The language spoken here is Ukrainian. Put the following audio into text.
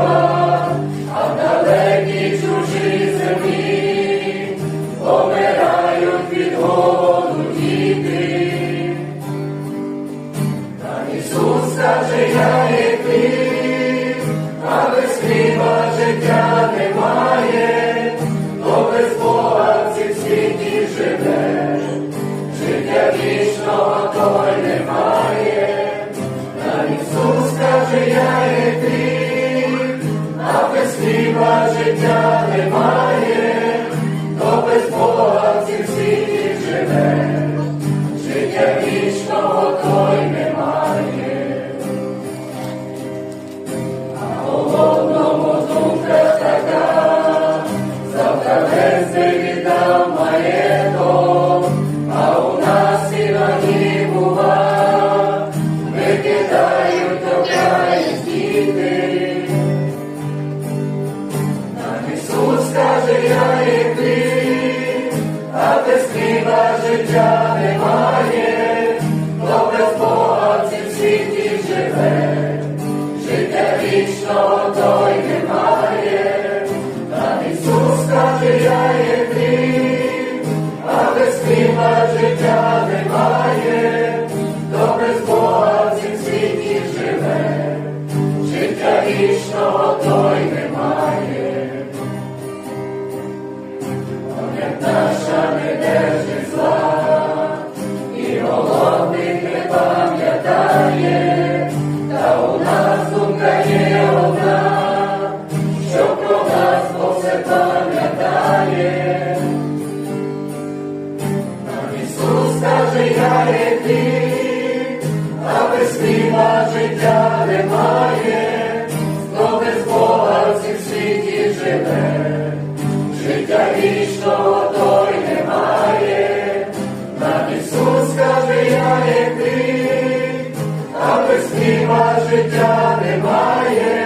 а в далекій чужій землі помирають від голоду діти. Та Ісус скаже, я і а без життя немає, то без Бога в світі живе, життя вічного то немає. Скаже, я є хліб, а без хліба життя немає, то без Бога в світі живе, життя вічного той пам'ятає. Нам Ісус каже, я є хліб, а без хліба життя немає, хто без Бога в цім світі живе, життя вічного той немає. Нам Ісус каже, я є хліб, а без хліба життя немає,